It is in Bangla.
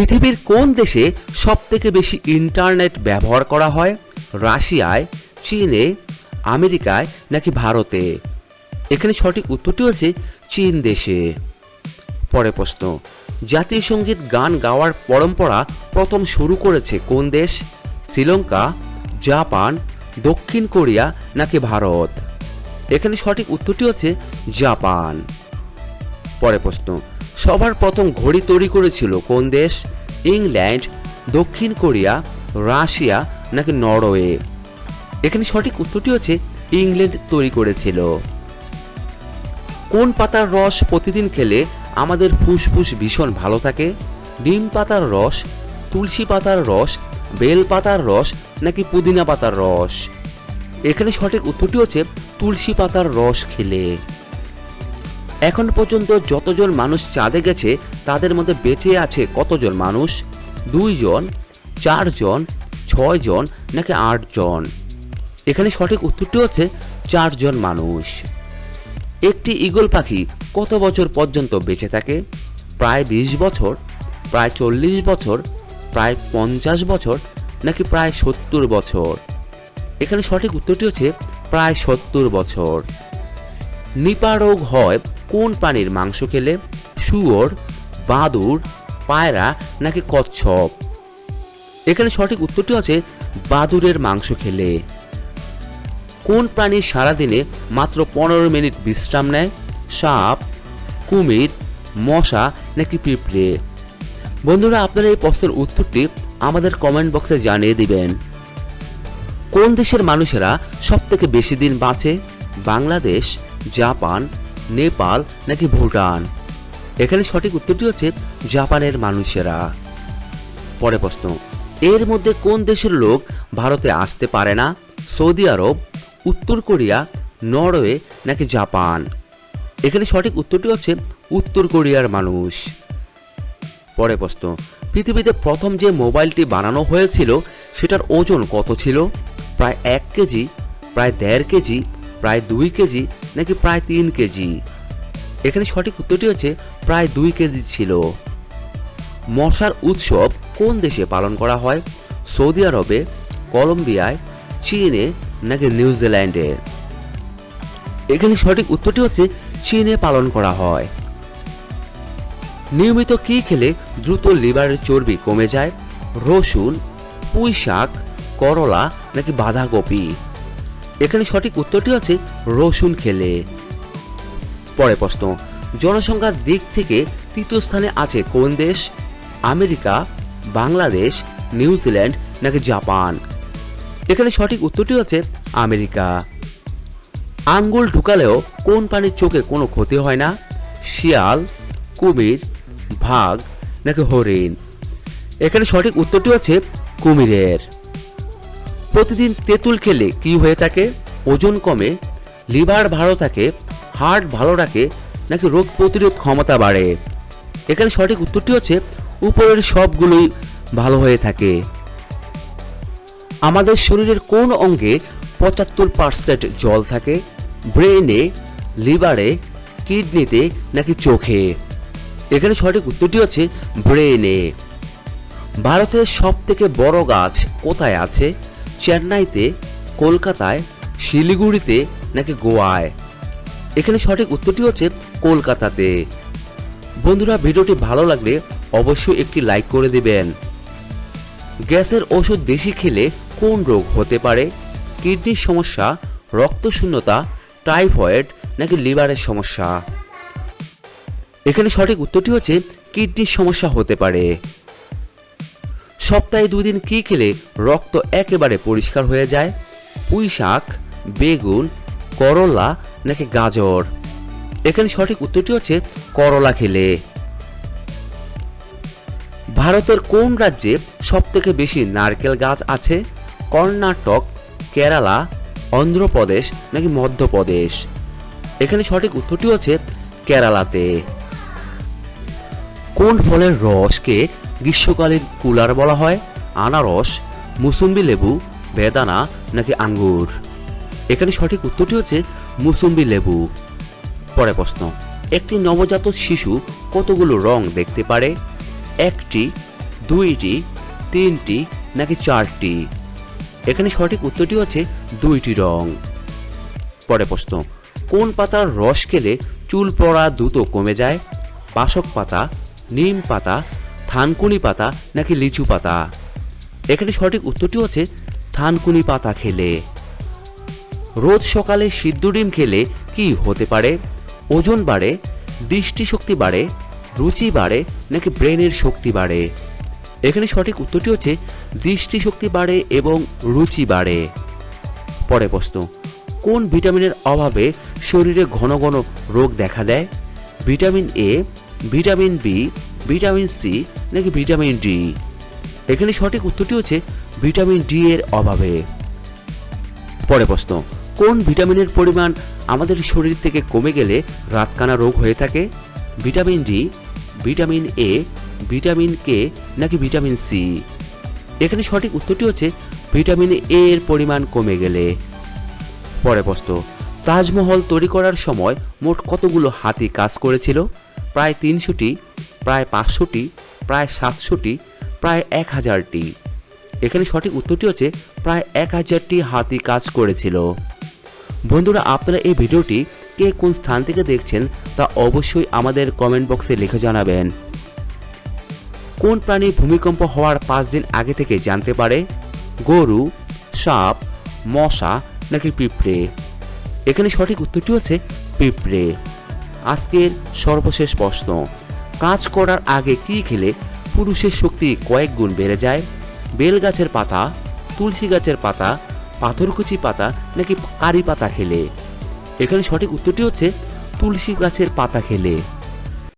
পৃথিবীর কোন দেশে সবথেকে বেশি ইন্টারনেট ব্যবহার করা হয়? রাশিয়ায়, চীনে, আমেরিকায় নাকি ভারতে? এখানে সঠিক উত্তরটি হচ্ছে চীন দেশে। পরে প্রশ্ন জাতীয় সংগীত গান গাওয়ার পরম্পরা প্রথম শুরু করেছে কোন দেশ? শ্রীলঙ্কা, জাপান, দক্ষিণ কোরিয়া নাকি ভারত? এখানে সঠিক উত্তরটি হচ্ছে জাপান। পরে প্রশ্ন, সবার প্রথম ঘড়ি তৈরি করেছিল কোন দেশ? ইংল্যান্ড, দক্ষিণ কোরিয়া, রাশিয়া নাকি নরওয়ে? এখানে সঠিক উত্তরটি হচ্ছে ইংল্যান্ড তৈরি করেছিল। কোন পাতার রস প্রতিদিন খেলে আমাদের ফুসফুস ভীষণ ভালো থাকে? ডিম পাতার রস, তুলসী পাতার রস, বেল পাতার রস নাকি পুদিনা পাতার রস? এখানে সঠিক উত্তরটি হচ্ছে তুলসী পাতার রস খেলে। এখন পর্যন্ত যতজন মানুষ চাঁদে গেছে, তাদের মধ্যে বেঁচে আছে কতজন মানুষ? দুইজন, চারজন, ছয়জন, নাকি আটজন? এখানে সঠিক উত্তরটি হচ্ছে চারজন মানুষ। একটি ঈগল পাখি কত বছর পর্যন্ত বেঁচে থাকে? প্রায় বিশ বছর, প্রায় চল্লিশ বছর, প্রায় পঞ্চাশ বছর, নাকি প্রায় সত্তর বছর? এখানে সঠিক উত্তরটি হচ্ছে প্রায় সত্তর বছর। নিপা রোগ হয় কোন প্রাণীর মাংস খেলে? শুয়োর, বাদুর, পায়রা নাকি কচ্ছপ? এখানে সঠিক উত্তরটি হচ্ছে বাদুরের মাংস খেলে। কোন প্রাণী সারাদিনে মাত্র পনেরো মিনিট বিশ্রাম নেয়? সাপ, কুমির, মশা নাকি পিঁপড়ে? বন্ধুরা, আপনারা এই প্রশ্নের উত্তরটি আমাদের কমেন্ট বক্সে জানিয়ে দিবেন। কোন দেশের মানুষেরা সব থেকে বেশি দিন বাঁচে? বাংলাদেশ জাপান, নেপাল নাকি ভুটান? এখানে সঠিক উত্তরটি হচ্ছে জাপানের মানুষেরা। পরে প্রশ্ন, এর মধ্যে কোন দেশের লোক ভারতে আসতে পারে না? সৌদি আরব, উত্তর কোরিয়া, নরওয়ে নাকি জাপান? এখানে সঠিক উত্তরটি হচ্ছে উত্তর কোরিয়ার মানুষ। পরে প্রশ্ন, পৃথিবীতে প্রথম যে মোবাইলটি বানানো হয়েছিল, সেটার ওজন কত ছিল? প্রায় এক কেজি, প্রায় দেড় কেজি প্রায় দুই কেজি নাকি প্রায় তিন কেজি? এখানে সঠিক উত্তরটি হচ্ছে প্রায় দুই কেজি ছিল। মশার উৎসব কোন দেশে পালন করা হয়? সৌদি আরবে, কলম্বিয়ায়, চীনে নাকি নিউজিল্যান্ডে এখানে সঠিক উত্তরটি হচ্ছে চীনে পালন করা হয়। নিয়মিত কি খেলে দ্রুত লিভারের চর্বি কমে যায়? রসুন পুঁই শাক করলা নাকি বাঁধাকপি? এখানে সঠিক উত্তরটি হচ্ছে রসুন খেলে। পরে প্রশ্ন, জনসংখ্যার দিক থেকে তৃতীয় স্থানে আছে কোন দেশ? আমেরিকা, বাংলাদেশ নিউজিল্যান্ড নাকি জাপান? এখানে সঠিক উত্তরটি হচ্ছে আমেরিকা। আঙ্গুল ঢুকালেও কোন প্রাণীর চোখে কোনো ক্ষতি হয় না? শিয়াল, কুমির, ভাগ নাকি হরিণ? এখানে সঠিক উত্তরটি হচ্ছে কুমিরের। প্রতিদিন তেঁতুল খেলে কি হয়ে থাকে? ওজন কমে, লিভার ভালো থাকে, হার্ট ভালো রাখে, নাকি রোগ প্রতিরোধ ক্ষমতা বাড়ে? এখানে সঠিক উত্তরটি হচ্ছে, উপরের সবগুলোই ভালো হয়ে থাকে। আমাদের শরীরের কোন অঙ্গে পঁচাত্তর পার্সেন্ট জল থাকে? ব্রেনে লিভারে, কিডনিতে, নাকি চোখে? এখানে সঠিক উত্তরটি হচ্ছে ব্রেনে ভারতের সব থেকে বড় গাছ কোথায় আছে? চেন্নাইতে, কলকাতায়, শিলিগুড়িতে নাকি গোয়ায়? এখানে সঠিক উত্তরটি হচ্ছে কলকাতাতে। বন্ধুরা, ভিডিওটি ভালো লাগলে অবশ্যই একটি লাইক করে দিবেন। গ্যাসের ওষুধ বেশি খেলে কোন রোগ হতে পারে? কিডনির সমস্যা, রক্তশূন্যতা, টাইফয়েড নাকি লিভারের সমস্যা? এখানে সঠিক উত্তরটি হচ্ছে কিডনির সমস্যা হতে পারে। সপ্তাহে দুদিন কি খেলে রক্ত একেবারে পরিষ্কার হয়ে যায়? পুঁই শাক, বেগুন, করলা নাকি গাজর? এখানে সঠিক উত্তরটি হচ্ছে করলা খেলে। ভারতের কোন রাজ্যে সবথেকে বেশি নারকেল গাছ আছে? কর্ণাটক, কেরালা, অন্ধ্রপ্রদেশ নাকি মধ্যপ্রদেশ? এখানে সঠিক উত্তরটি হচ্ছে কেরালাতে। কোন ফলের রসকে গ্রীষ্মকালীন কুলার বলা হয়, আনারস, মুসুম্বি লেবু, বেদানা নাকি আঙ্গুর। এখানে সঠিক উত্তরটি হচ্ছে মুসুম্বি লেবু। পরে প্রশ্ন, একটি নবজাত শিশু কতগুলো রং দেখতে পারে? একটি, দুইটি, তিনটি নাকি চারটি? এখানে সঠিক উত্তরটি হচ্ছে দুইটি রং। পরে প্রশ্ন, কোন পাতার রস খেলে চুল পড়া দ্রুত কমে যায়? বাসক পাতা, নিম পাতা থানকুনি পাতা নাকি লিচু পাতা? এখানে সঠিক উত্তরটি হচ্ছে থানকুনি পাতা খেলে। রোজ সকালে সিদ্ধ ডিম খেলে কি হতে পারে? ওজন বাড়ে, দৃষ্টিশক্তি বাড়ে, রুচি বাড়ে নাকি ব্রেনের শক্তি বাড়ে? এখানে সঠিক উত্তরটি হচ্ছে দৃষ্টিশক্তি বাড়ে এবং রুচি বাড়ে। পরে প্রশ্ন, কোন ভিটামিনের অভাবে শরীরে ঘন ঘন রোগ দেখা দেয়? Vitamin A vitamin B vitamin C নাকি ভিটামিন ডি? এখানে সঠিক উত্তরটি হচ্ছে ভিটামিন ডি এর অভাবে। পরে প্রশ্ন, কোন ভিটামিনের পরিমাণ আমাদের শরীর থেকে কমে গেলে রাতকানা রোগ হয়ে থাকে? Vitamin D, vitamin A, vitamin K নাকি ভিটামিন সি? এখানে সঠিক উত্তরটি হচ্ছে ভিটামিন এ এর পরিমাণ কমে গেলে। পরে প্রশ্ন, তাজমহল তৈরি করার সময় মোট কতগুলো হাতি কাজ করেছিল? প্রায় তিনশোটি প্রায় পাঁচশোটি, প্রায় সাতশোটি, প্রায় এক হাজারটি এখানে সঠিক উত্তরটি হচ্ছে প্রায় এক হাজারটি হাতি কাজ করেছিল। বন্ধুরা, আপনারা এই ভিডিওটি কে কোন স্থান থেকে দেখছেন তা অবশ্যই আমাদের কমেন্ট বক্সে লিখে জানাবেন। কোন প্রাণী ভূমিকম্প হওয়ার পাঁচ দিন আগে থেকে জানতে পারে? গরু, সাপ, মশা নাকি পিঁপড়ে? এখানে সঠিক উত্তরটি হচ্ছে পিঁপড়ে। আজকের সর্বশেষ প্রশ্ন। কাজ করার আগে কি খেলে পুরুষের শক্তি কয়েক গুণ বেড়ে যায়? বেল গাছের পাতা, তুলসী গাছের পাতা, পাথরকুচি পাতা নাকি কারি পাতা খেলে? এখানে সঠিক উত্তরটি হচ্ছে তুলসী গাছের পাতা খেলে।